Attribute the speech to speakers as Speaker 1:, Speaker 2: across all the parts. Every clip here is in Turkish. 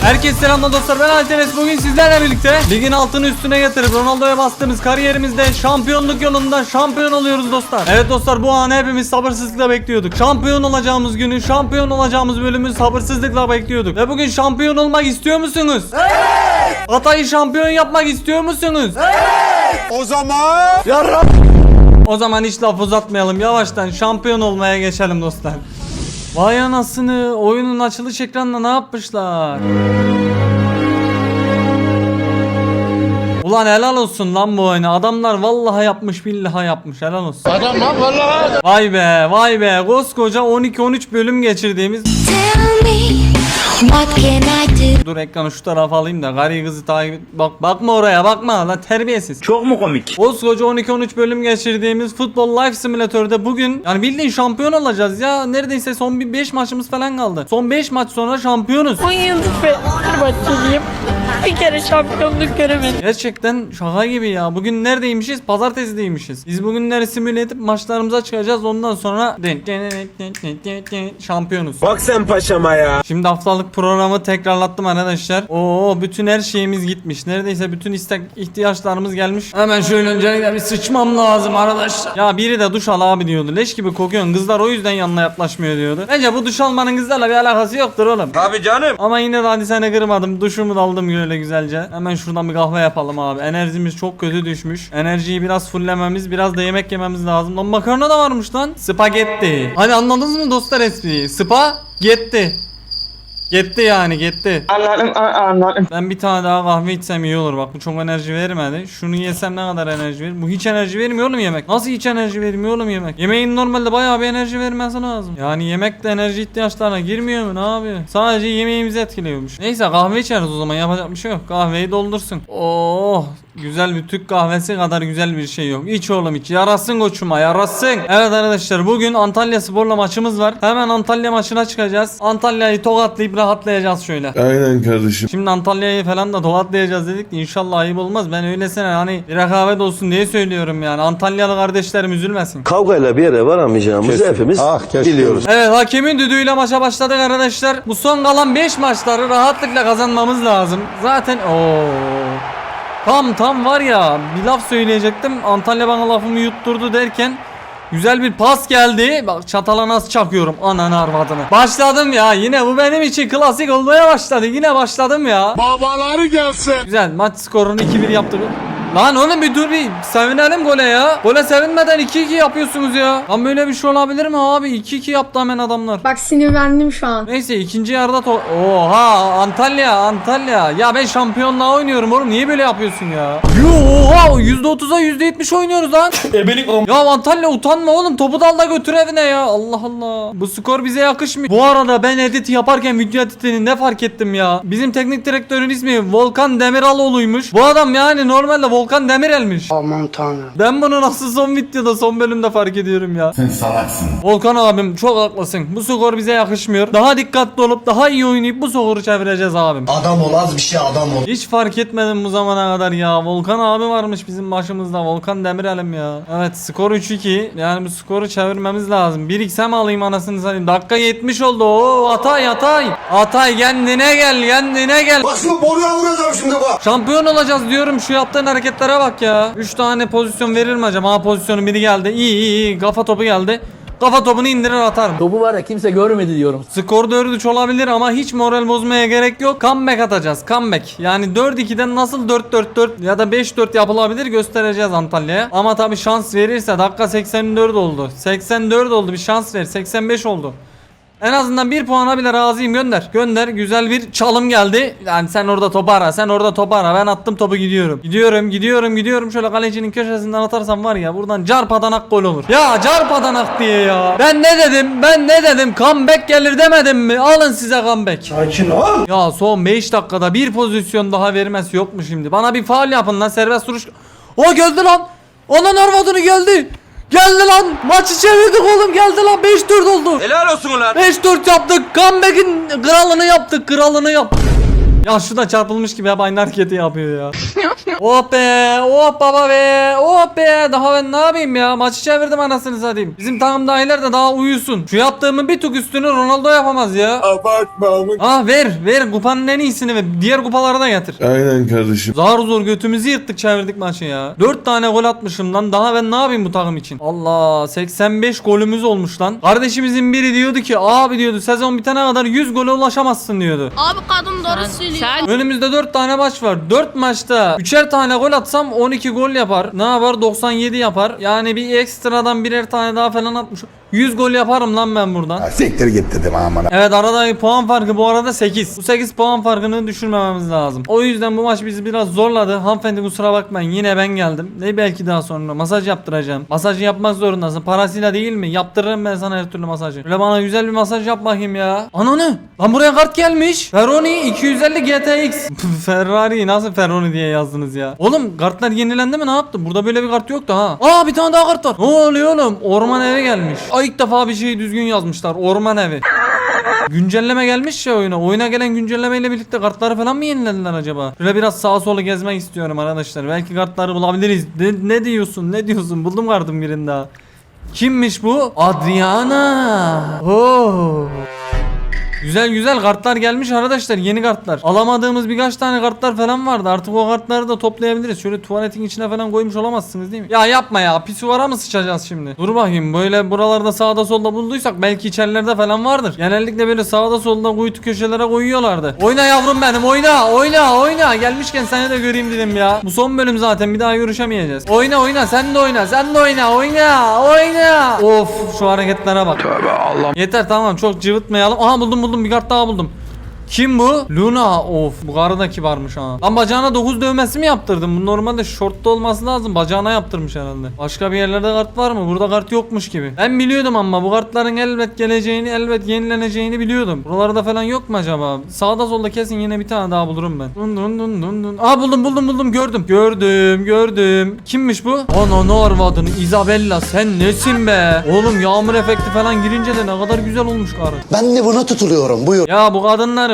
Speaker 1: Herkese selamlar dostlar ben Altenes bugün sizlerle birlikte ligin altını üstüne getirip Ronaldo'ya bastığımız kariyerimizde şampiyonluk yolunda şampiyon oluyoruz dostlar. Evet dostlar bu anı hepimiz sabırsızlıkla bekliyorduk. Şampiyon olacağımız günü, şampiyon olacağımız bölümü sabırsızlıkla bekliyorduk. Ve bugün şampiyon olmak istiyor musunuz? Hatay'ı şampiyon yapmak istiyor musunuz?
Speaker 2: O zaman
Speaker 1: O zaman hiç laf uzatmayalım yavaştan şampiyon olmaya geçelim dostlar. Vay anasını oyunun açılış ekranına ne yapmışlar? Ulan helal olsun lan bu oyunu. Adamlar vallahi yapmış billahi yapmış. Helal olsun.
Speaker 2: adam lan vallahi
Speaker 1: Vay be vay be. Koskoca 12-13 bölüm geçirdiğimiz.
Speaker 3: Tell me, what can I do?
Speaker 1: Dur ekranı şu tarafa alayım da gari kızı takip et. Bak bakma oraya bakma lan terbiyesiz.
Speaker 4: Çok mu komik?
Speaker 1: Koskoca 12-13 bölüm geçirdiğimiz Futbol Life Simulator'da bugün yani bildiğin şampiyon olacağız ya. Neredeyse son bir 5 maçımız falan kaldı. Son 5 maç sonra şampiyonuz.
Speaker 5: 10 yıldır Fenerbahçeliyim. Bir kere şampiyonluk göremedim.
Speaker 1: Gerçekten şaka gibi ya. Bugün neredeymişiz? Pazartesideymişiz. Biz bugünleri simüle edip maçlarımıza çıkacağız. Ondan sonra şampiyonuz.
Speaker 4: Bak sen paşama ya.
Speaker 1: Şimdi haftalık programı tekrarlattım arkadaşlar. Oo bütün her şeyimiz gitmiş. Neredeyse bütün istek ihtiyaçlarımız gelmiş. Hemen şöyle öncelikle bir sıçmam lazım arkadaşlar. Ya biri de duş al abi diyordu. Leş gibi kokuyorsun. Kızlar o yüzden yanına yaklaşmıyor diyordu. Bence bu duş almanın kızlarla bir alakası yoktur oğlum.
Speaker 4: Tabii canım.
Speaker 1: Ama yine de hadi seni kırmadım. Duşumu da aldım böyle güzelce. Hemen şuradan bir kahve yapalım abi. Enerjimiz çok kötü düşmüş. Enerjiyi biraz fullememiz, biraz da yemek yememiz lazım. Lan makarna da varmış lan. Spagetti. Hani anladınız mı dostlar espriyi? Spa gitti. Gitti yani gitti.
Speaker 5: Anladım, a- anladım.
Speaker 1: Ben bir tane daha kahve içsem iyi olur bak bu çok enerji vermedi. Şunu yesem ne kadar enerji verir? Bu hiç enerji vermiyor oğlum yemek. Nasıl hiç enerji vermiyor oğlum yemek? Yemeğin normalde bayağı bir enerji vermesi lazım. Yani yemek de enerji ihtiyaçlarına girmiyor mu ne yapıyor? Sadece yemeğimizi etkiliyormuş. Neyse kahve içeriz o zaman yapacak bir şey yok. Kahveyi doldursun. Oh güzel bir Türk kahvesi kadar güzel bir şey yok. İç oğlum iç. Yarasın koçuma yarasın. Evet arkadaşlar bugün Antalya Spor'la maçımız var. Hemen Antalya maçına çıkacağız. Antalya'yı tokatlayıp rahatlayacağız şöyle.
Speaker 6: Aynen kardeşim.
Speaker 1: Şimdi Antalya'yı falan da dolatlayacağız dedik de inşallah ayıp olmaz. Ben öylesine hani bir rekabet olsun diye söylüyorum yani. Antalyalı kardeşlerim üzülmesin.
Speaker 7: Kavgayla bir yere varamayacağımızı hepimiz
Speaker 2: Ah,
Speaker 7: biliyoruz.
Speaker 1: Evet hakemin düdüğüyle maça başladık arkadaşlar. Bu son kalan 5 maçları rahatlıkla kazanmamız lazım. Zaten o Tam tam var ya bir laf söyleyecektim. Antalya bana lafımı yutturdu derken Güzel bir pas geldi. Bak çatala nasıl çakıyorum ananı arvadını. Başladım ya yine bu benim için klasik olmaya başladı. Yine başladım ya.
Speaker 2: babaları gelsin.
Speaker 1: Güzel maç skorunu 2-1 yaptık. Lan oğlum bir dur bir sevinelim gole ya. Gole sevinmeden 2-2 yapıyorsunuz ya. Lan böyle bir şey olabilir mi abi? 2-2 yaptı hemen adamlar.
Speaker 8: Bak sinirlendim şu an.
Speaker 1: Neyse ikinci yarıda to Oha Antalya Antalya. Ya ben şampiyonluğa oynuyorum oğlum. Niye böyle yapıyorsun ya? Yo oha %30'a %70 oynuyoruz lan. Ya Antalya utanma oğlum. Topu da al da götür evine ya. Allah Allah. Bu skor bize yakışmıyor. Bu arada ben edit yaparken video editini ne fark ettim ya. Bizim teknik direktörün ismi Volkan Demiraloğlu'ymuş. Bu adam yani normalde Volkan Demirel'miş.
Speaker 5: Aman tanrım.
Speaker 1: Ben bunu nasıl son videoda son bölümde fark ediyorum ya.
Speaker 6: Sen salaksın.
Speaker 1: Volkan abim çok haklısın. Bu skor bize yakışmıyor. Daha dikkatli olup daha iyi oynayıp bu skoru çevireceğiz abim.
Speaker 7: Adam ol az bir şey adam ol.
Speaker 1: Hiç fark etmedim bu zamana kadar ya. Volkan abi varmış bizim başımızda. Volkan Demirel'im ya. Evet skor 3-2. Yani bu skoru çevirmemiz lazım. 1x mi alayım anasını satayım. Dakika 70 oldu. Oo Atay Atay. Atay kendine gel kendine gel.
Speaker 7: Bak şimdi boruya vuracağım şimdi bak.
Speaker 1: Şampiyon olacağız diyorum şu yaptığın hareketlere bak ya. 3 tane pozisyon verir mi acaba? Ha pozisyonun biri geldi. İyi iyi iyi. Kafa topu geldi. Kafa topunu indirir atarım.
Speaker 9: Topu var ya kimse görmedi diyorum.
Speaker 1: Skor 4-3 olabilir ama hiç moral bozmaya gerek yok. Comeback atacağız. Comeback. Yani 4-2'den nasıl 4-4-4 ya da 5-4 yapılabilir göstereceğiz Antalya'ya. Ama tabii şans verirse dakika 84 oldu. 84 oldu bir şans ver. 85 oldu. En azından bir puana bile razıyım gönder. Gönder güzel bir çalım geldi. Yani sen orada topu ara sen orada topu ara ben attım topu gidiyorum. Gidiyorum gidiyorum gidiyorum şöyle kalecinin köşesinden atarsam var ya buradan carpadanak gol olur. Ya carpadanak diye ya. Ben ne dedim ben ne dedim comeback gelir demedim mi? Alın size comeback.
Speaker 7: Sakin ol.
Speaker 1: Ya son 5 dakikada bir pozisyon daha vermesi yok mu şimdi? Bana bir faal yapın lan serbest duruş. O geldi lan. Onun arvadını geldi. Geldi lan. Maçı çevirdik oğlum geldi lan 5-4 oldu.
Speaker 4: Helal olsun ulan.
Speaker 1: 5-4 yaptık. Comeback'in kralını yaptık. Kralını yaptık. Ya şu da çarpılmış gibi hep aynı hareketi yapıyor ya. oh be oh baba be oh be daha ben ne yapayım ya maçı çevirdim anasını satayım. Bizim takım dahiler de daha uyusun. Şu yaptığımın bir tuk üstünü Ronaldo yapamaz ya.
Speaker 4: Abartma amık.
Speaker 1: Ah ver ver kupanın en iyisini ve diğer kupaları da getir.
Speaker 2: Aynen kardeşim.
Speaker 1: Zar zor götümüzü yırttık çevirdik maçı ya. 4 tane gol atmışım lan. Daha ben ne yapayım bu takım için? Allah 85 golümüz olmuş lan. Kardeşimizin biri diyordu ki abi diyordu sezon bitene kadar 100 gole ulaşamazsın diyordu.
Speaker 6: Abi kadın doğru söylüyor.
Speaker 5: Sen
Speaker 1: Önümüzde 4 tane maç var. 4 maçta 3'er tane gol atsam 12 gol yapar. Ne yapar? 97 yapar. Yani bir ekstradan birer tane daha falan atmış. 100 gol yaparım lan ben buradan.
Speaker 7: Siktir git dedim amına.
Speaker 1: Evet aradaki puan farkı bu arada 8. Bu 8 puan farkını düşürmememiz lazım. O yüzden bu maç bizi biraz zorladı. Hanımefendi kusura bakmayın yine ben geldim. Ne belki daha sonra masaj yaptıracağım. Masajı yapmak zorundasın. Parasıyla değil mi? Yaptırırım ben sana her türlü masajı. Öyle bana güzel bir masaj yap bakayım ya. Ananı. Lan buraya kart gelmiş. Ferroni 250 GTX. Ferrari nasıl Ferroni diye yazdınız ya. Oğlum kartlar yenilendi mi ne yaptın? Burada böyle bir kart yoktu ha. Aa bir tane daha kart var. Ne oluyor oğlum? Orman evi gelmiş. Ay ilk defa bir şeyi düzgün yazmışlar. Orman evi. Güncelleme gelmiş ya oyuna. Oyuna gelen güncellemeyle birlikte kartları falan mı yenilediler acaba? Şöyle biraz sağa sola gezmek istiyorum arkadaşlar. Belki kartları bulabiliriz. Ne, ne diyorsun? Ne diyorsun? Buldum kartım birini daha. Kimmiş bu? Adriana. Oo. Güzel güzel kartlar gelmiş arkadaşlar yeni kartlar. Alamadığımız birkaç tane kartlar falan vardı. Artık o kartları da toplayabiliriz. Şöyle tuvaletin içine falan koymuş olamazsınız değil mi? Ya yapma ya. Pisuvara mı sıçacağız şimdi? Dur bakayım. Böyle buralarda sağda solda bulduysak belki içerilerde falan vardır. Genellikle böyle sağda solda kuytu köşelere koyuyorlardı. Oyna yavrum benim oyna oyna oyna. Gelmişken seni de göreyim dedim ya. Bu son bölüm zaten bir daha görüşemeyeceğiz. Oyna oyna sen de oyna sen de oyna oyna oyna. Of şu hareketlere bak. Yeter tamam çok cıvıtmayalım. Aha buldum buldum bir kart daha buldum. Kim bu? Luna. Of bu karı da kibarmış ha. Lan bacağına 9 dövmesi mi yaptırdın? Bu normalde şortta olması lazım. Bacağına yaptırmış herhalde. Başka bir yerlerde kart var mı? Burada kart yokmuş gibi. Ben biliyordum ama bu kartların elbet geleceğini, elbet yenileneceğini biliyordum. Buralarda falan yok mu acaba? Sağda solda kesin yine bir tane daha bulurum ben. Dun dun dun dun dun. Aa buldum buldum buldum gördüm. Gördüm gördüm. Kimmiş bu? Ana ne arvadını Isabella sen nesin be? Oğlum yağmur efekti falan girince de ne kadar güzel olmuş karı.
Speaker 7: Ben de buna tutuluyorum buyur.
Speaker 1: Ya bu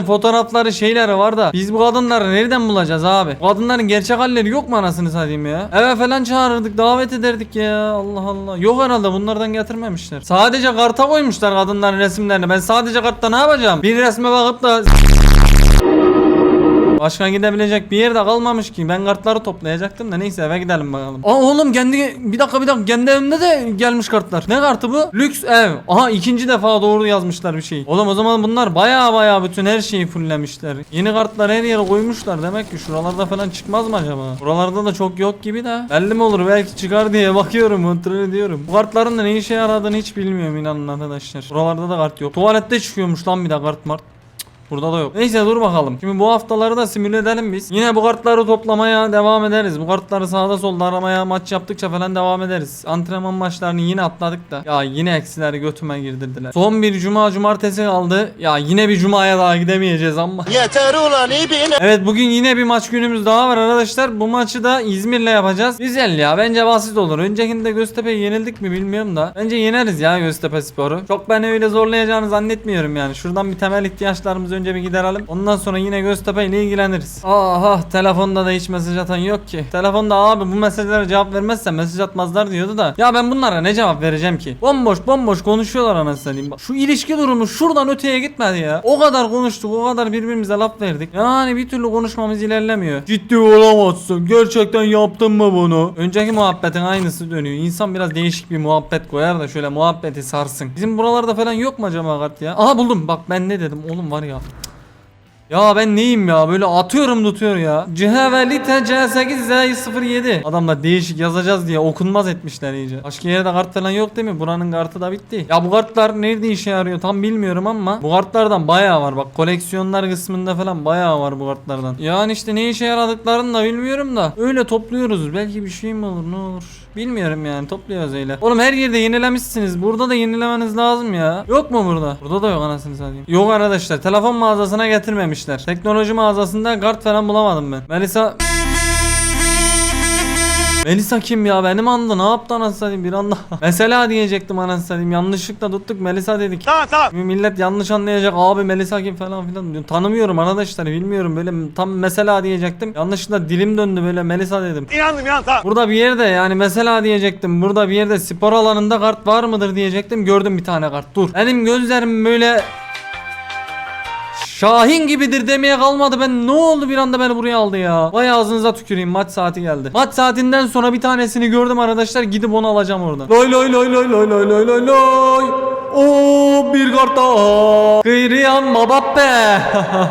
Speaker 1: kadınların fotoğrafları şeyleri var da biz bu kadınları nereden bulacağız abi? Bu kadınların gerçek halleri yok mu anasını satayım ya? Eve falan çağırırdık davet ederdik ya Allah Allah. Yok herhalde bunlardan getirmemişler. Sadece karta koymuşlar kadınların resimlerini. Ben sadece kartta ne yapacağım? Bir resme bakıp da Başka gidebilecek bir yer de kalmamış ki. Ben kartları toplayacaktım da neyse eve gidelim bakalım. Aa oğlum kendi bir dakika bir dakika kendi evimde de gelmiş kartlar. Ne kartı bu? Lüks ev. Aha ikinci defa doğru yazmışlar bir şey. Oğlum o zaman bunlar baya baya bütün her şeyi fulllemişler. Yeni kartlar her yere koymuşlar. Demek ki şuralarda falan çıkmaz mı acaba? Buralarda da çok yok gibi de. Belli mi olur belki çıkar diye bakıyorum kontrol ediyorum. Bu kartların da ne işe yaradığını hiç bilmiyorum inanın arkadaşlar. Buralarda da kart yok. Tuvalette çıkıyormuş lan bir de kart mart. Burada da yok. Neyse dur bakalım. Şimdi bu haftaları da simüle edelim biz. Yine bu kartları toplamaya devam ederiz. Bu kartları sağda solda aramaya maç yaptıkça falan devam ederiz. Antrenman maçlarını yine atladık da. Ya yine eksileri götüme girdirdiler. Son bir cuma cumartesi kaldı. Ya yine bir cumaya daha gidemeyeceğiz ama.
Speaker 7: Yeter ulan ibine.
Speaker 1: Evet bugün yine bir maç günümüz daha var arkadaşlar. Bu maçı da İzmir'le yapacağız. Güzel ya bence basit olur. Öncekinde Göztepe'yi yenildik mi bilmiyorum da. Bence yeneriz ya Göztepe Sporu. Çok ben öyle zorlayacağını zannetmiyorum yani. Şuradan bir temel ihtiyaçlarımızı önce bir giderelim. Ondan sonra yine Göztepe ile ilgileniriz. Aha telefonda da hiç mesaj atan yok ki. Telefonda abi bu mesajlara cevap vermezsen mesaj atmazlar diyordu da. Ya ben bunlara ne cevap vereceğim ki? Bomboş bomboş konuşuyorlar anasını. Bak Şu ilişki durumu şuradan öteye gitmedi ya. O kadar konuştuk o kadar birbirimize laf verdik. Yani bir türlü konuşmamız ilerlemiyor. Ciddi olamazsın. Gerçekten yaptın mı bunu? Önceki muhabbetin aynısı dönüyor. İnsan biraz değişik bir muhabbet koyar da şöyle muhabbeti sarsın. Bizim buralarda falan yok mu acaba kart ya? Aha buldum. Bak ben ne dedim oğlum var ya. Ya ben neyim ya böyle atıyorum tutuyor ya. Cihevelite C8Z07. Adamlar değişik yazacağız diye okunmaz etmişler iyice. Başka yerde kart falan yok değil mi? Buranın kartı da bitti. Ya bu kartlar nerede işe yarıyor tam bilmiyorum ama bu kartlardan bayağı var. Bak koleksiyonlar kısmında falan bayağı var bu kartlardan. Yani işte ne işe yaradıklarını da bilmiyorum da. Öyle topluyoruz. Belki bir şey mi olur ne olur. Bilmiyorum yani topluyoruz öyle. Oğlum her yerde yenilemişsiniz. Burada da yenilemeniz lazım ya. Yok mu burada? Burada da yok anasını satayım. Yok arkadaşlar. Telefon mağazasına getirmemişler. Teknoloji mağazasında kart falan bulamadım ben. Melisa Melisa kim ya? Benim anda ne yaptı anasını satayım? Bir anda. Mesela diyecektim anasını satayım. Yanlışlıkla tuttuk. Melisa dedik.
Speaker 2: Tamam tamam.
Speaker 1: Şimdi millet yanlış anlayacak. Abi Melisa kim falan filan diyor. Tanımıyorum arkadaşlar bilmiyorum. Böyle tam mesela diyecektim. Yanlışlıkla dilim döndü böyle Melisa dedim.
Speaker 2: İnandım inan tamam.
Speaker 1: Burada bir yerde yani mesela diyecektim. Burada bir yerde spor alanında kart var mıdır diyecektim. Gördüm bir tane kart. Dur. Benim gözlerim böyle Şahin gibidir demeye kalmadı. Ben ne oldu bir anda beni buraya aldı ya? Vay ağzınıza tüküreyim. Maç saati geldi. Maç saatinden sonra bir tanesini gördüm arkadaşlar. Gidip onu alacağım oradan Loy loy loy loy loy loy loy loy loy. Oo bir kart daha. Kıyriyan Mbappe.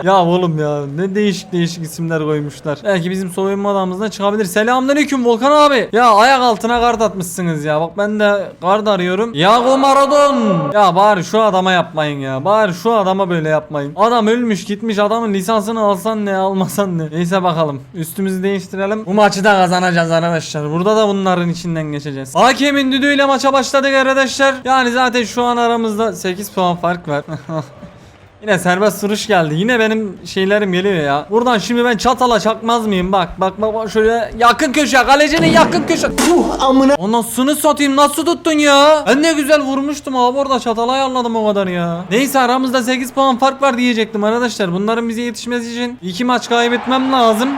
Speaker 1: Ya oğlum ya ne değişik değişik isimler koymuşlar. Belki bizim soyunma odamızda çıkabilir. Selamünaleyküm Volkan abi. Ya ayak altına kart atmışsınız ya. Bak ben de kart arıyorum. Yago Maradon. Ya bari şu adama yapmayın ya. Bari şu adama böyle yapmayın. Adam ölmüş gitmiş adamın lisansını alsan ne almasan ne. Neyse bakalım. Üstümüzü değiştirelim. Bu maçı da kazanacağız arkadaşlar. Burada da bunların içinden geçeceğiz. Hakemin düdüğüyle maça başladık arkadaşlar. Yani zaten şu an aramızda 8 puan fark var Yine serbest vuruş geldi. Yine benim şeylerim geliyor ya. Buradan şimdi ben çatala çakmaz mıyım? Bak bak bak, bak şöyle yakın köşe. Kalecinin yakın köşe. Uh amına. Anasını satayım nasıl tuttun ya? Ben ne güzel vurmuştum abi orada çatala ayarladım o kadar ya. Neyse aramızda 8 puan fark var diyecektim arkadaşlar. Bunların bize yetişmesi için 2 maç kaybetmem lazım.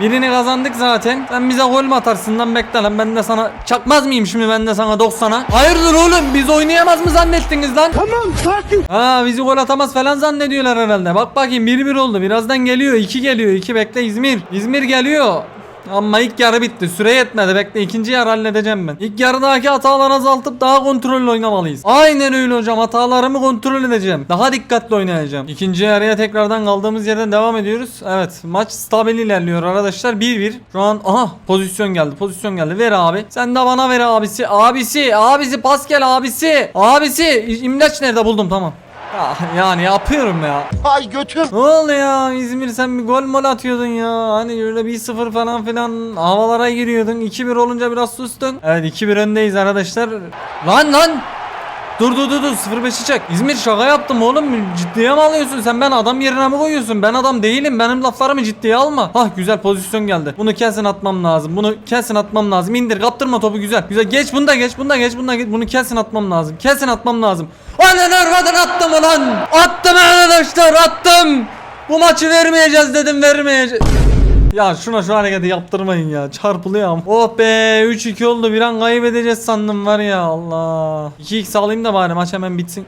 Speaker 1: Birini kazandık zaten. Sen bize gol mü atarsın lan bekle lan ben de sana çakmaz mıyım şimdi ben de sana 90'a? Hayırdır oğlum biz oynayamaz mı zannettiniz lan?
Speaker 2: Tamam sakin.
Speaker 1: Ha bizi gol atamaz falan zannediyorlar herhalde. Bak bakayım 1-1 oldu. Birazdan geliyor. 2 geliyor. 2 bekle İzmir. İzmir geliyor. Ama ilk yarı bitti. Süre yetmedi. Bekle ikinci yarı halledeceğim ben. İlk yarıdaki hataları azaltıp daha kontrollü oynamalıyız. Aynen öyle hocam. Hatalarımı kontrol edeceğim. Daha dikkatli oynayacağım. İkinci yarıya tekrardan kaldığımız yerden devam ediyoruz. Evet maç stabil ilerliyor arkadaşlar. 1-1. Şu an aha pozisyon geldi. Pozisyon geldi. Ver abi. Sen de bana ver abisi. Abisi. Abisi pas gel abisi. Abisi. İmleç nerede buldum tamam. Ya, yani yapıyorum ya.
Speaker 7: Ay götüm.
Speaker 1: Ne oldu ya İzmir sen bir gol mol atıyordun ya. Hani öyle 1-0 falan filan havalara giriyordun. 2-1 olunca biraz sustun. Evet 2-1 öndeyiz arkadaşlar. Lan lan. Dur dur dur dur 0-5'i çek. İzmir şaka yaptım oğlum. Ciddiye mi alıyorsun sen? Ben adam yerine mi koyuyorsun? Ben adam değilim. Benim laflarımı ciddiye alma. Hah güzel pozisyon geldi. Bunu kesin atmam lazım. Bunu kesin atmam lazım. İndir kaptırma topu güzel. Güzel geç bunu da geç. Bunu da geç. Bunu da geç. Bunu kesin atmam lazım. Kesin atmam lazım. Anan aradan attım ulan. Attım arkadaşlar attım. Bu maçı vermeyeceğiz dedim vermeyeceğiz. Ya şuna şu hareketi yaptırmayın ya. Çarpılıyorum. Oh be 3-2 oldu. Bir an kaybedeceğiz sandım var ya Allah. 2x alayım da bari maç hemen bitsin.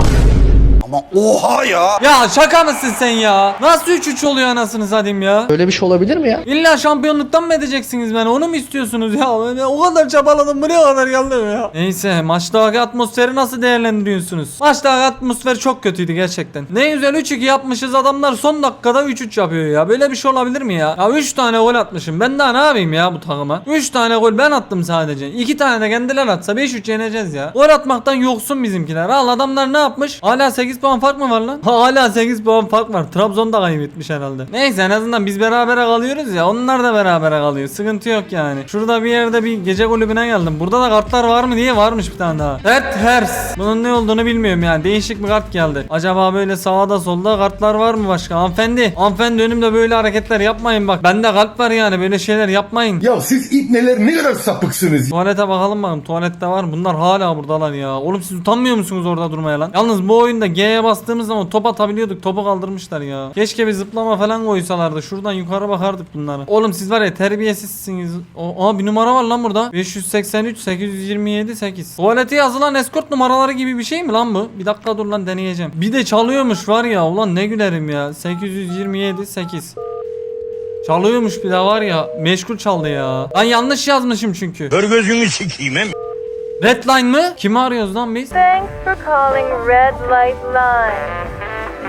Speaker 7: Ama oha ya.
Speaker 1: Ya şaka mısın sen ya? Nasıl 3-3 oluyor anasını satayım ya?
Speaker 6: Öyle bir şey olabilir mi ya?
Speaker 1: İlla şampiyonluktan mı edeceksiniz beni? Onu mu istiyorsunuz ya? Ben o kadar çabaladım buraya kadar geldim ya. Neyse maçtaki atmosferi nasıl değerlendiriyorsunuz? Maçtaki atmosfer çok kötüydü gerçekten. Ne güzel 3-2 yapmışız adamlar son dakikada 3-3 yapıyor ya. Böyle bir şey olabilir mi ya? Ya 3 tane gol atmışım. Ben daha ne yapayım ya bu takıma? 3 tane gol ben attım sadece. 2 tane de kendiler atsa 5-3 yeneceğiz ya. Gol atmaktan yoksun bizimkiler. Al adamlar ne yapmış? Hala 8 puan fark mı var lan? Ha, hala 8 puan fark var. Trabzon da kaybetmiş herhalde. Neyse en azından biz berabere kalıyoruz ya. Onlar da berabere kalıyor. Sıkıntı yok yani. Şurada bir yerde bir gece kulübüne geldim. Burada da kartlar var mı diye varmış bir tane daha. Red Hers. Bunun ne olduğunu bilmiyorum yani. Değişik bir kart geldi. Acaba böyle sağda solda kartlar var mı başka? Hanımefendi. Hanımefendi önümde böyle hareketler yapmayın bak. Bende kalp var yani. Böyle şeyler yapmayın.
Speaker 8: Ya siz ipneler ne kadar sapıksınız.
Speaker 1: Tuvalete bakalım bakalım. Tuvalette var? Bunlar hala buradalar ya. Oğlum siz utanmıyor musunuz orada durmaya lan? Yalnız bu oyunda G'ye bastığımız zaman top atabiliyorduk. Topu kaldırmışlar ya. Keşke bir zıplama falan koysalardı. Şuradan yukarı bakardık bunlara. Oğlum siz var ya terbiyesizsiniz. O, aa bir numara var lan burada. 583 827 8. Tuvalete yazılan escort numaraları gibi bir şey mi lan bu? Bir dakika dur lan deneyeceğim. Bir de çalıyormuş var ya. Ulan ne gülerim ya. 827 8. Çalıyormuş bir de var ya. Meşgul çaldı ya. Ben yanlış yazmışım çünkü.
Speaker 2: Kör gözünü sikeyim hem.
Speaker 1: Redline mı? Kimi arıyoruz lan biz?
Speaker 9: Thanks for calling Red Light Line.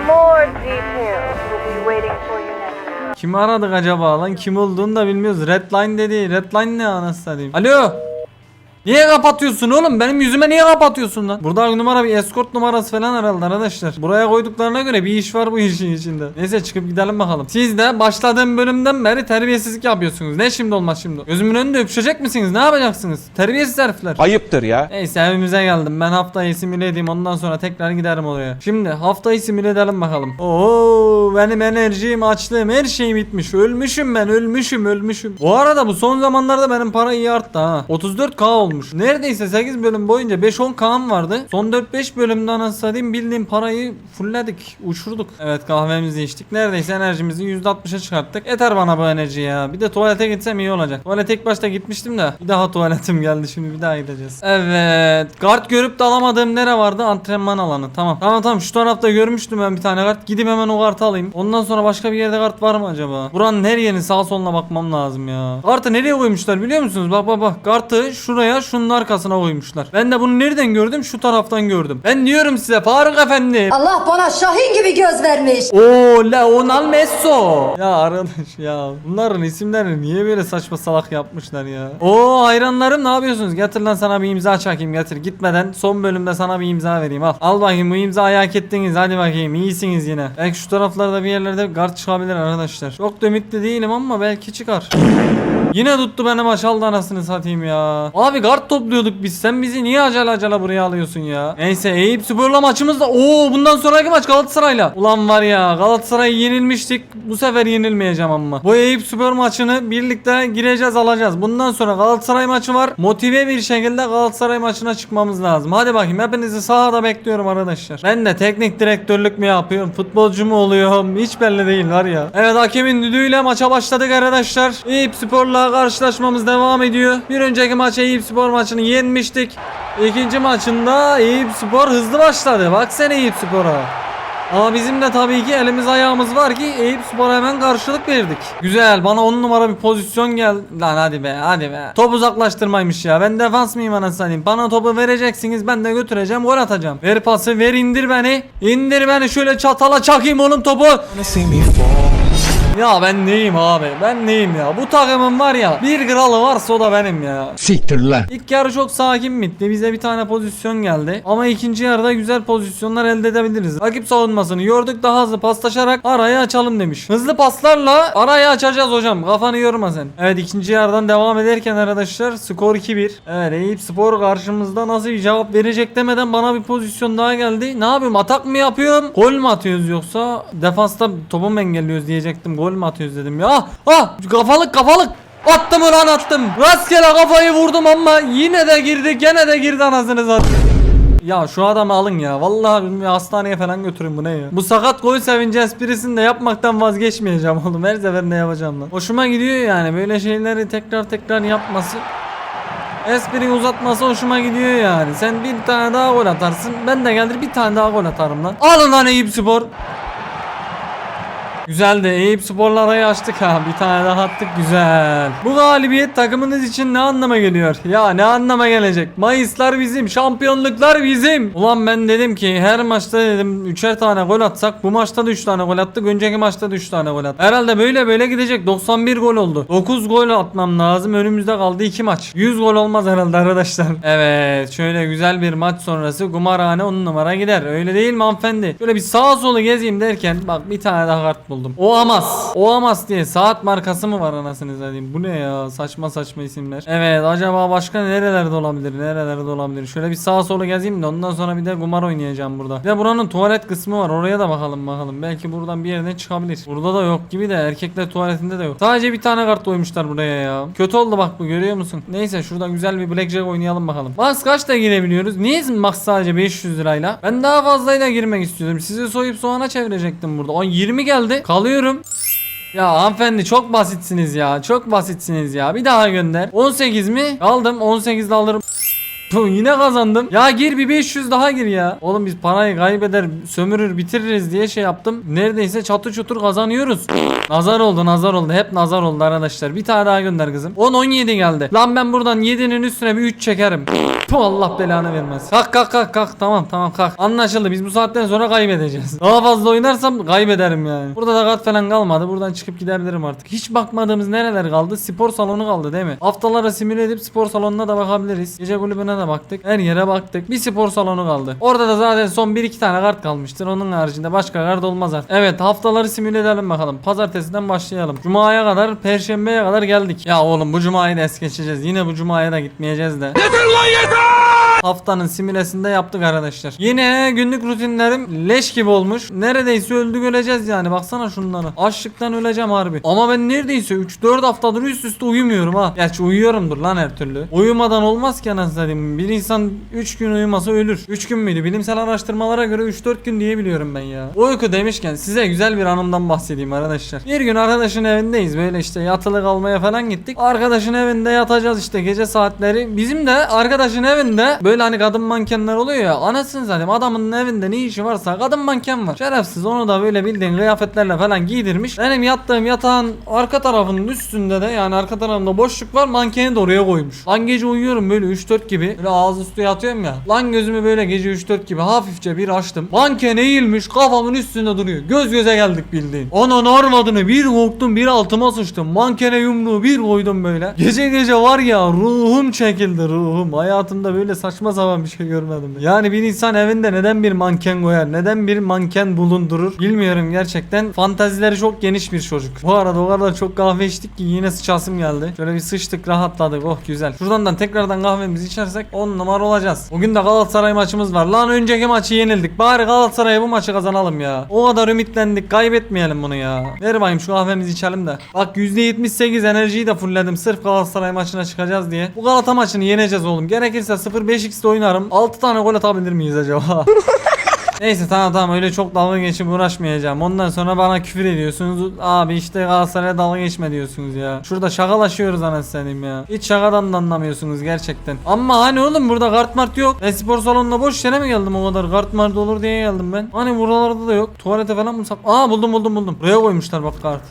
Speaker 9: More details will be waiting for you next.
Speaker 1: Kimi aradık acaba lan? Kim olduğunu da bilmiyoruz. Redline dedi. Redline ne anasını satayım? Alo. Niye kapatıyorsun oğlum? Benim yüzüme niye kapatıyorsun lan? Burada numara bir escort numarası falan herhalde arkadaşlar. Buraya koyduklarına göre bir iş var bu işin içinde. Neyse çıkıp gidelim bakalım. Siz de başladığım bölümden beri terbiyesizlik yapıyorsunuz. Ne şimdi olmaz şimdi? Gözümün önünde öpüşecek misiniz? Ne yapacaksınız? Terbiyesiz herifler.
Speaker 4: Ayıptır ya.
Speaker 1: Neyse evimize geldim. Ben haftayı simüle edeyim. Ondan sonra tekrar giderim oraya. Şimdi haftayı simüle edelim bakalım. Oo benim enerjim, açlığım, her şeyim bitmiş. Ölmüşüm ben, ölmüşüm, ölmüşüm. Bu arada bu son zamanlarda benim para iyi arttı ha. 34k olmuş. Neredeyse 8 bölüm boyunca 5-10k'm vardı. Son 4-5 bölümde anasını satayım bildiğim parayı fullledik. Uçurduk. Evet kahvemizi içtik. Neredeyse enerjimizi %60'a çıkarttık. Yeter bana bu enerji ya. Bir de tuvalete gitsem iyi olacak. Tuvalete ilk başta gitmiştim de. Bir daha tuvaletim geldi. Şimdi bir daha gideceğiz. Evet. Kart görüp de alamadığım nere vardı? Antrenman alanı. Tamam. Tamam tamam. Şu tarafta görmüştüm ben bir tane kart. Gidip hemen o kartı alayım. Ondan sonra başka bir yerde kart var mı acaba? Buranın her yerini sağ soluna bakmam lazım ya. Kartı nereye koymuşlar biliyor musunuz? Bak bak bak. Kartı şuraya şunun arkasına koymuşlar. Ben de bunu nereden gördüm? Şu taraftan gördüm. Ben diyorum size Faruk Efendi.
Speaker 6: Allah bana Şahin gibi göz vermiş.
Speaker 1: Oo Leonel Messo. Ya arkadaş ya bunların isimlerini niye böyle saçma salak yapmışlar ya. Oo hayranlarım ne yapıyorsunuz? Getir lan sana bir imza çakayım getir. Gitmeden son bölümde sana bir imza vereyim al. Al bakayım bu imzayı hak ettiniz hadi bakayım iyisiniz yine. Belki şu taraflarda bir yerlerde guard çıkabilir arkadaşlar. Çok da ümitli değilim ama belki çıkar. Yine tuttu beni maç aldı anasını satayım ya. Abi kart topluyorduk biz. Sen bizi niye acele acele buraya alıyorsun ya? Neyse Eyüp Spor'la maçımız da. Oo bundan sonraki maç Galatasaray'la. Ulan var ya Galatasaray'ı yenilmiştik. Bu sefer yenilmeyeceğim ama. Bu Eyüp Spor maçını birlikte gireceğiz alacağız. Bundan sonra Galatasaray maçı var. Motive bir şekilde Galatasaray maçına çıkmamız lazım. Hadi bakayım hepinizi sahada bekliyorum arkadaşlar. Ben de teknik direktörlük mü yapıyorum? Futbolcu mu oluyorum? Hiç belli değil var ya. Evet hakemin düdüğüyle maça başladık arkadaşlar. Eyüp Spor'la karşılaşmamız devam ediyor. Bir önceki maç Eyüp Spor maçını yenmiştik. İkinci maçında Eyüp Spor hızlı başladı. Bak sen Eyüp Spor'a. Ama bizim de tabii ki elimiz ayağımız var ki Eyüp Spor'a hemen karşılık verdik. Güzel bana 10 numara bir pozisyon geldi. Lan hadi be hadi be. Top uzaklaştırmaymış ya. Ben defans mıyım anasını satayım? Bana topu vereceksiniz ben de götüreceğim gol atacağım. Ver pası ver indir beni. İndir beni şöyle çatala çakayım oğlum topu. Ya ben neyim abi? Ben neyim ya? Bu takımın var ya bir kralı varsa o da benim ya.
Speaker 8: Siktir lan.
Speaker 1: İlk yarı çok sakin bitti. Bize bir tane pozisyon geldi. Ama ikinci yarıda güzel pozisyonlar elde edebiliriz. Rakip savunmasını yorduk daha hızlı paslaşarak arayı açalım demiş. Hızlı paslarla arayı açacağız hocam. Kafanı yorma sen. Evet ikinci yarıdan devam ederken arkadaşlar skor 2-1. Evet Eyüp Spor karşımızda nasıl bir cevap verecek demeden bana bir pozisyon daha geldi. Ne yapıyorum? Atak mı yapıyorum? Gol mü atıyoruz yoksa defansta topu mu engelliyoruz diyecektim. Gol mü atıyoruz dedim ya. Ah! Ah! Kafalık kafalık! Attım ulan attım. Rastgele kafayı vurdum ama yine de girdi gene de girdi anasını zaten. Ya şu adamı alın ya. Vallahi hastaneye falan götürün bu ne ya. Bu sakat gol sevinci esprisini de yapmaktan vazgeçmeyeceğim oğlum. Her seferinde yapacağım lan. Hoşuma gidiyor yani böyle şeyleri tekrar tekrar yapması. Espri uzatması hoşuma gidiyor yani. Sen bir tane daha gol atarsın. Ben de gelir bir tane daha gol atarım lan. Alın lan Eyüp Spor. Güzel de Eyüp Spor'la açtık ha. Bir tane daha attık güzel. Bu galibiyet takımınız için ne anlama geliyor? Ya ne anlama gelecek? Mayıslar bizim, şampiyonluklar bizim. Ulan ben dedim ki her maçta dedim üçer tane gol atsak bu maçta da 3 tane gol attık. Önceki maçta da 3 tane gol attık. Herhalde böyle böyle gidecek. 91 gol oldu. 9 gol atmam lazım. Önümüzde kaldı 2 maç. 100 gol olmaz herhalde arkadaşlar. Evet şöyle güzel bir maç sonrası kumarhane 10 numara gider. Öyle değil mi hanımefendi? Şöyle bir sağa solu gezeyim derken bak bir tane daha kart buldum. Oamas. Oamas diye saat markası mı var anasını satayım? Bu ne ya? Saçma saçma isimler. Evet acaba başka nerelerde olabilir? Nerelerde olabilir? Şöyle bir sağa solu gezeyim de ondan sonra bir de kumar oynayacağım burada. Bir de buranın tuvalet kısmı var. Oraya da bakalım bakalım. Belki buradan bir yerden çıkabilir. Burada da yok gibi de erkekler tuvaletinde de yok. Sadece bir tane kart koymuşlar buraya ya. Kötü oldu bak bu görüyor musun? Neyse şurada güzel bir blackjack oynayalım bakalım. Max kaçta girebiliyoruz? Niye max sadece 500 lirayla? Ben daha fazlayla girmek istiyordum. Sizi soyup soğana çevirecektim burada. O 20 geldi. Kalıyorum. Ya hanımefendi çok basitsiniz ya. Çok basitsiniz ya. Bir daha gönder. 18 mi? Aldım. 18 de alırım. Puh, yine kazandım. Ya gir bir 500 daha gir ya. Oğlum biz parayı kaybeder, sömürür, bitiririz diye şey yaptım. Neredeyse çatı çutur kazanıyoruz. Nazar oldu, nazar oldu. Hep nazar oldu arkadaşlar. Bir tane daha gönder kızım. 10 17 geldi. Lan ben buradan 7'nin üstüne bir 3 çekerim. Puh Allah belanı vermez. Kalk kalk kalk kalk. Tamam tamam kalk. Anlaşıldı. Biz bu saatten sonra kaybedeceğiz. Daha fazla oynarsam kaybederim yani. Burada da kart falan kalmadı. Buradan çıkıp gidebilirim artık. Hiç bakmadığımız nereler kaldı? Spor salonu kaldı değil mi? Haftalara simüle edip spor salonuna da bakabiliriz. Gece kulübüne de baktık. Her yere baktık. Bir spor salonu kaldı. Orada da zaten son 1-2 tane kart kalmıştır. Onun haricinde başka kart olmaz artık. Evet haftaları simüle edelim bakalım. Pazartesiden başlayalım. Cuma'ya kadar, perşembeye kadar geldik. Ya oğlum bu cumayı da es geçeceğiz. Yine bu cumaya da gitmeyeceğiz de. Haftanın simülesinde yaptık arkadaşlar. Yine günlük rutinlerim leş gibi olmuş. Neredeyse öldük öleceğiz yani. Baksana şunlara. Açlıktan öleceğim harbi. Ama ben neredeyse 3-4 haftadır üst üste uyumuyorum ha. Gerçi uyuyorumdur lan her türlü. Uyumadan olmaz ki anasını satayım. Bir insan 3 gün uyumasa ölür. 3 gün müydü? Bilimsel araştırmalara göre 3-4 gün diye biliyorum ben ya. Uyku demişken size güzel bir anımdan bahsedeyim arkadaşlar. Bir gün arkadaşın evindeyiz. Böyle işte yatılı kalmaya falan gittik. Arkadaşın evinde yatacağız işte gece saatleri. Bizim de arkadaşın evinde böyle hani kadın mankenler oluyor ya. Anasını zaten adamın evinde ne işi varsa kadın manken var. Şerefsiz onu da böyle bildiğin kıyafetlerle falan giydirmiş. Benim yattığım yatağın arka tarafının üstünde de yani arka tarafında boşluk var. Mankeni de oraya koymuş. Lan gece uyuyorum böyle 3-4 gibi. Böyle ağzı üstü yatıyorum ya. Lan gözümü böyle gece 3-4 gibi hafifçe bir açtım. Manken eğilmiş kafamın üstünde duruyor. Göz göze geldik bildiğin. Onun armadını bir korktum bir altıma sıçtım. Mankene yumruğu bir koydum böyle. Gece gece var ya ruhum çekildi ruhum. Hayatımda böyle saçma sapan bir şey görmedim. Yani bir insan evinde neden bir manken koyar? Neden bir manken bulundurur? Bilmiyorum gerçekten. Fantazileri çok geniş bir çocuk. Bu arada o kadar çok kahve içtik ki yine sıçasım geldi. Şöyle bir sıçtık rahatladık. Oh güzel. Şuradan da tekrardan kahvemizi içersek 10 numara olacağız. Bugün de Galatasaray maçımız var. Lan önceki maçı yenildik. Bari Galatasaray'a bu maçı kazanalım ya. O kadar ümitlendik. Kaybetmeyelim bunu ya. Ver bakayım şu kahvemizi içelim de. Bak %78 enerjiyi de fullledim. Sırf Galatasaray maçına çıkacağız diye. Bu Galata maçını yeneceğiz oğlum. Gerekirse 0-5x'de oynarım. 6 tane gol atabilir miyiz acaba? Neyse tamam tamam öyle çok dalga geçip uğraşmayacağım. Ondan sonra bana küfür ediyorsunuz. Abi işte Galatasaray'a dalga geçme diyorsunuz ya. Şurada şakalaşıyoruz anasını ya. Hiç şakadan da anlamıyorsunuz gerçekten. Ama hani oğlum burada kart mart yok. Ben spor salonuna boş yere mi geldim o kadar? Kart mart olur diye geldim ben. Hani buralarda da yok. Tuvalete falan mı sak? Aa buldum buldum buldum. Buraya koymuşlar bak kart.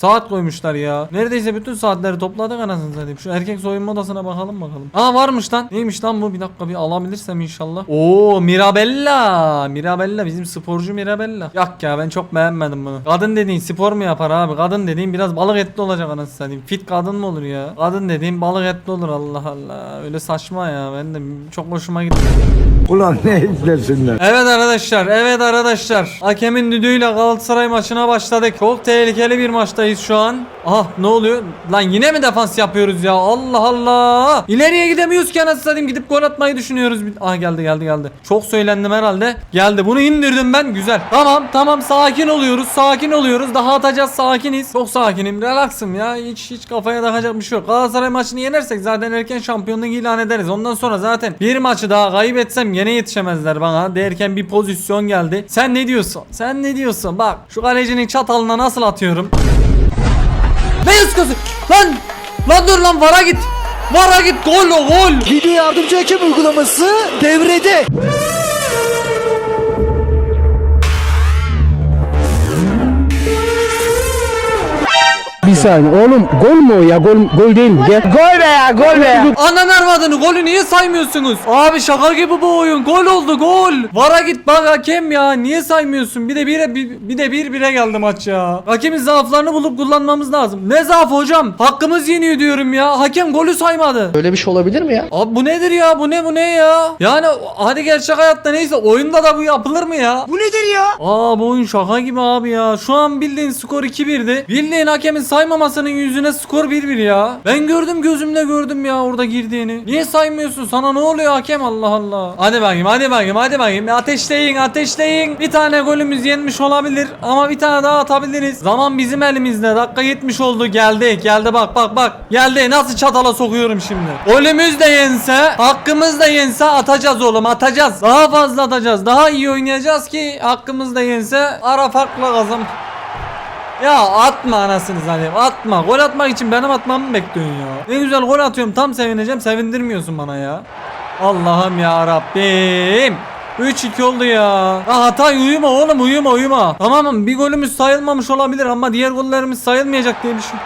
Speaker 1: Saat koymuşlar ya. Neredeyse bütün saatleri topladık anasını satayım. Şu erkek soyunma odasına bakalım bakalım. Aa varmış lan. Neymiş lan bu? Bir dakika bir alabilirsem inşallah. Oo Mirabella. Mirabella bizim sporcu Mirabella. Yok ya ben çok beğenmedim bunu. Kadın dediğin spor mu yapar abi? Kadın dediğin biraz balık etli olacak anasını satayım. Fit kadın mı olur ya? Kadın dediğin balık etli olur Allah Allah. Öyle saçma ya. Ben de çok hoşuma gitti.
Speaker 4: Ulan ne izlesinler.
Speaker 1: Evet arkadaşlar, evet arkadaşlar. Hakemin düdüğüyle Galatasaray maçına başladık. Çok tehlikeli bir maçtayız şu an. Aha ne oluyor? Lan yine mi defans yapıyoruz ya? Allah Allah. İleriye gidemiyoruz ki anasını satayım. Gidip gol atmayı düşünüyoruz. Ah geldi geldi geldi. Çok söylendim herhalde. Geldi. Bunu indirdim ben. Güzel. Tamam tamam sakin oluyoruz. Sakin oluyoruz. Daha atacağız. Sakiniz. Çok sakinim. Relaxım ya. Hiç hiç kafaya takacak bir şey yok. Galatasaray maçını yenersek zaten erken şampiyonluk ilan ederiz. Ondan sonra zaten bir maçı daha kaybetsem gene yetişemezler bana derken bir pozisyon geldi. Sen ne diyorsun? Sen ne diyorsun? Bak şu kalecinin çatalına nasıl atıyorum? Beyaz kızı. Lan! Lan dur lan vara git. Vara git gol o gol.
Speaker 10: Video yardımcı hakem uygulaması devrede.
Speaker 11: Bir saniye oğlum gol mü o ya gol gol değil mi gel.
Speaker 10: Gol be ya gol be ya.
Speaker 1: Anan arvadını golü niye saymıyorsunuz? Abi şaka gibi bu oyun. Gol oldu gol. Vara git bak hakem ya. Niye saymıyorsun? Bir de bir, bir, bir de bir bire geldi maç ya. Hakemin zaaflarını bulup kullanmamız lazım. Ne zaaf hocam? Hakkımız yeniyor diyorum ya. Hakem golü saymadı.
Speaker 10: Böyle bir şey olabilir mi ya?
Speaker 1: Abi bu nedir ya? Bu ne bu ne ya? Yani hadi gerçek hayatta neyse oyunda da bu yapılır mı ya?
Speaker 10: Bu nedir ya?
Speaker 1: Aa bu oyun şaka gibi abi ya. Şu an bildiğin skor 2-1'di. Bildiğin hakemin saymamasının yüzüne skor 1-1 ya. Ben gördüm gözümle gördüm ya orada girdiğini. Niye saymıyorsun? Sana ne oluyor hakem Allah Allah. Hadi bakayım hadi bakayım hadi bakayım. Ateşleyin ateşleyin. Bir tane golümüz yenmiş olabilir ama bir tane daha atabiliriz. Zaman bizim elimizde. Dakika 70 oldu geldi. Geldi bak bak bak. Geldi nasıl çatala sokuyorum şimdi. Golümüz de yense hakkımız da yense atacağız oğlum atacağız. Daha fazla atacağız. Daha iyi oynayacağız ki hakkımız da yense ara farkla kazan. Ya atma anasını satayım atma. Gol atmak için benim atmamı mı bekliyorsun ya? Ne güzel gol atıyorum tam sevineceğim sevindirmiyorsun bana ya. Allah'ım ya Rabbim. 3-2 oldu ya. Ha Hatay uyuma oğlum uyuma uyuma. Tamam bir golümüz sayılmamış olabilir ama diğer gollerimiz sayılmayacak diye düşün.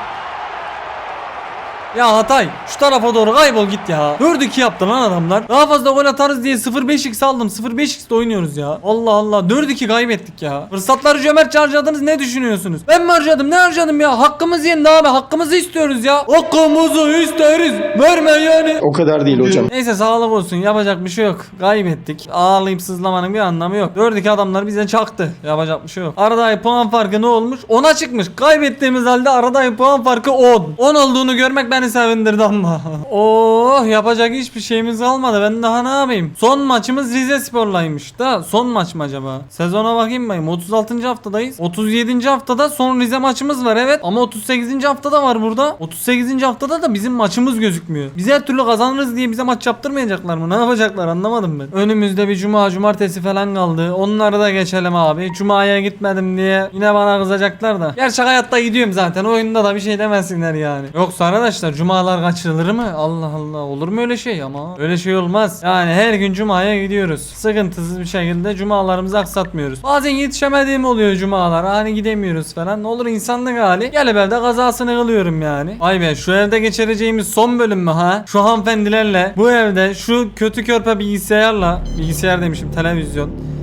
Speaker 1: Ya Hatay şu tarafa doğru kaybol git ya. 4-2 yaptı lan adamlar. Daha fazla gol atarız diye 0-5x aldım. 0-5x'de oynuyoruz ya. Allah Allah 4-2 kaybettik ya. Fırsatları cömertçe harcadınız ne düşünüyorsunuz? Ben mi harcadım ne harcadım ya? Hakkımız yendi abi hakkımızı istiyoruz ya. Hakkımızı isteriz. Verme yani.
Speaker 10: O kadar değil hocam.
Speaker 1: Neyse sağlık olsun yapacak bir şey yok. Kaybettik. Ağlayıp sızlamanın bir anlamı yok. Gördük adamlar bize çaktı. Yapacak bir şey yok. Aradaki puan farkı ne olmuş? 10'a çıkmış. Kaybettiğimiz halde aradaki puan farkı 10. 10 olduğunu görmek beni sevindirdi ama. oh yapacak hiçbir şeyimiz kalmadı. Ben daha ne yapayım? Son maçımız Rize Spor'laymış da. Son maç mı acaba? Sezona bakayım bakayım. 36. haftadayız. 37. haftada son Rize maçımız var evet. Ama 38. haftada var burada. 38. haftada da bizim maçımız gözükmüyor. Biz her türlü kazanırız diye bize maç yaptırmayacaklar mı? Ne yapacaklar anlamadım ben. Önümüzde bir cuma cumartesi falan kaldı. Onları da geçelim abi. Cuma'ya gitmedim diye yine bana kızacaklar da. Gerçek hayatta gidiyorum zaten. Oyunda da bir şey demesinler yani. Yoksa arkadaşlar cumalar kaçırılır mı? Allah Allah olur mu öyle şey ama? Öyle şey olmaz. Yani her gün cumaya gidiyoruz. Sıkıntısız bir şekilde cumalarımızı aksatmıyoruz. Bazen yetişemediğim oluyor cumalar. Hani gidemiyoruz falan. Ne olur insanlık hali. Gel evde kazasını kılıyorum yani. Vay be şu evde geçireceğimiz son bölüm mü ha? Şu hanımefendilerle bu evde şu kötü körpe bilgisayarla bilgisayar demişim televizyon.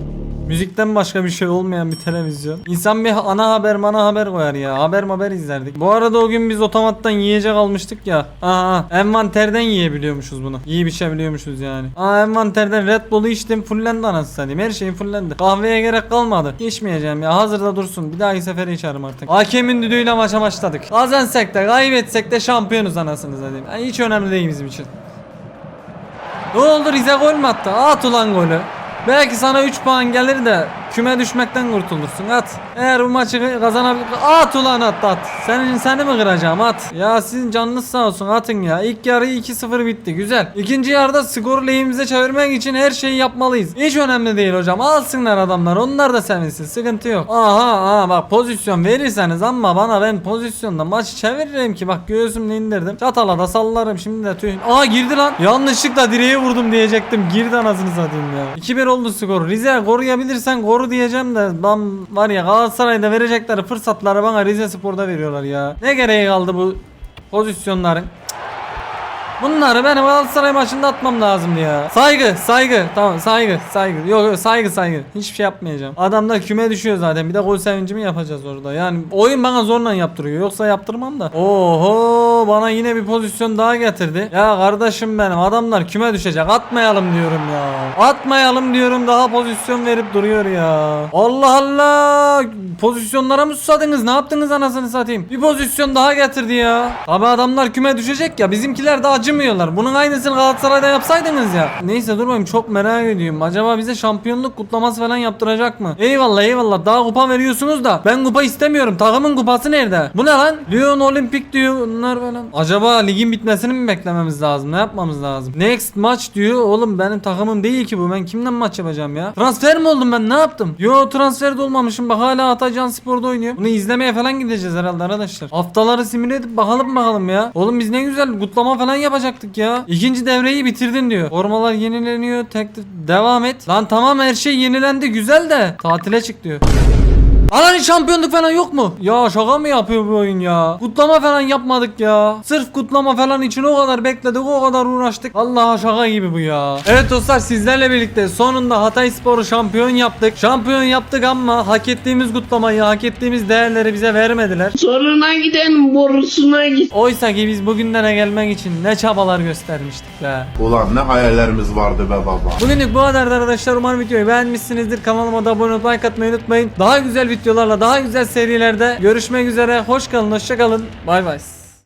Speaker 1: Müzikten başka bir şey olmayan bir televizyon. İnsan bir ana haber mana haber koyar ya. Haber haber izlerdik. Bu arada o gün biz otomattan yiyecek almıştık ya. Aa envanterden yiyebiliyormuşuz bunu. İyi bir şey biliyormuşuz yani. Aa envanterden Red Bull'u içtim fullendi anasını satayım. Her şeyim fullendi. Kahveye gerek kalmadı. İçmeyeceğim ya. Hazırda dursun. Bir dahaki sefere içerim artık. Hakemin düdüğüyle maça başladık. Kazansak da kaybetsek de şampiyonuz anasını satayım. Yani hiç önemli değil bizim için. Ne oldu Rize gol mü attı? At ulan golü. Belki sana 3 puan gelir de küme düşmekten kurtulursun at. Eğer bu maçı kazanabilir at ulan at at. Senin seni mi kıracağım at. Ya sizin canınız sağ olsun atın ya. İlk yarı 2-0 bitti güzel. İkinci yarıda skoru lehimize çevirmek için her şeyi yapmalıyız. Hiç önemli değil hocam alsınlar adamlar onlar da sevinsin sıkıntı yok. Aha aha bak pozisyon verirseniz ama bana ben pozisyonda maçı çeviririm ki bak göğsümle indirdim. Çatala da sallarım şimdi de tüy. Aa girdi lan. Yanlışlıkla direğe vurdum diyecektim. Girdi anasını satayım ya. 2-1 oldu skor. Rize koruyabilirsen koru diyeceğim de ben var ya Galatasaray'da verecekleri fırsatları bana Rize Spor'da veriyorlar ya. Ne gereği kaldı bu pozisyonların? Bunları benim Galatasaray maçında atmam lazımdı ya. Saygı, saygı. Tamam, saygı, saygı. Yok yok saygı, saygı. Hiçbir şey yapmayacağım. Adamlar küme düşüyor zaten. Bir de gol sevincimi yapacağız orada. Yani oyun bana zorla yaptırıyor. Yoksa yaptırmam da. Oho, bana yine bir pozisyon daha getirdi. Ya kardeşim benim adamlar küme düşecek. Atmayalım diyorum ya. Atmayalım diyorum daha pozisyon verip duruyor ya. Allah Allah. Pozisyonlara mı susadınız? Ne yaptınız anasını satayım? Bir pozisyon daha getirdi ya. Abi adamlar küme düşecek ya. Bizimkiler de acımıyorlar. Bunun aynısını Galatasaray'da yapsaydınız ya. Neyse dur bakayım çok merak ediyorum. Acaba bize şampiyonluk kutlaması falan yaptıracak mı? Eyvallah eyvallah. Daha kupa veriyorsunuz da. Ben kupa istemiyorum. Takımın kupası nerede? Bu ne lan? Lyon Olimpik diyor. Bunlar falan. Acaba ligin bitmesini mi beklememiz lazım? Ne yapmamız lazım? Next maç diyor. Oğlum benim takımım değil ki bu. Ben kimden maç yapacağım ya? Transfer mi oldum ben? Ne yaptım? Yo transfer de olmamışım. Bak hala Atacan Spor'da oynuyor. Bunu izlemeye falan gideceğiz herhalde arkadaşlar. Haftaları simüle edip bakalım bakalım ya. Oğlum biz ne güzel kutlama falan yapacaktık ya. İkinci devreyi bitirdin diyor. Formalar yenileniyor. Teklif devam et. Lan tamam her şey yenilendi güzel de tatile çık diyor. Alan şampiyonluk falan yok mu? Ya şaka mı yapıyor bu oyun ya? Kutlama falan yapmadık ya. Sırf kutlama falan için o kadar bekledik, o kadar uğraştık. Allah şaka gibi bu ya. Evet dostlar sizlerle birlikte sonunda Hatay Spor'u şampiyon yaptık. Şampiyon yaptık ama hak ettiğimiz kutlamayı, hak ettiğimiz değerleri bize vermediler.
Speaker 5: Zoruna giden borusuna git.
Speaker 1: Oysa ki biz bugünlere gelmek için ne çabalar göstermiştik be.
Speaker 8: Ulan ne hayallerimiz vardı be baba.
Speaker 1: Bugünlük bu kadardı arkadaşlar. Umarım videoyu beğenmişsinizdir. Kanalıma da abone olup like atmayı unutmayın. Daha güzel videolarla, daha güzel serilerde görüşmek üzere. Hoş kalın, hoşça kalın. Bay bay.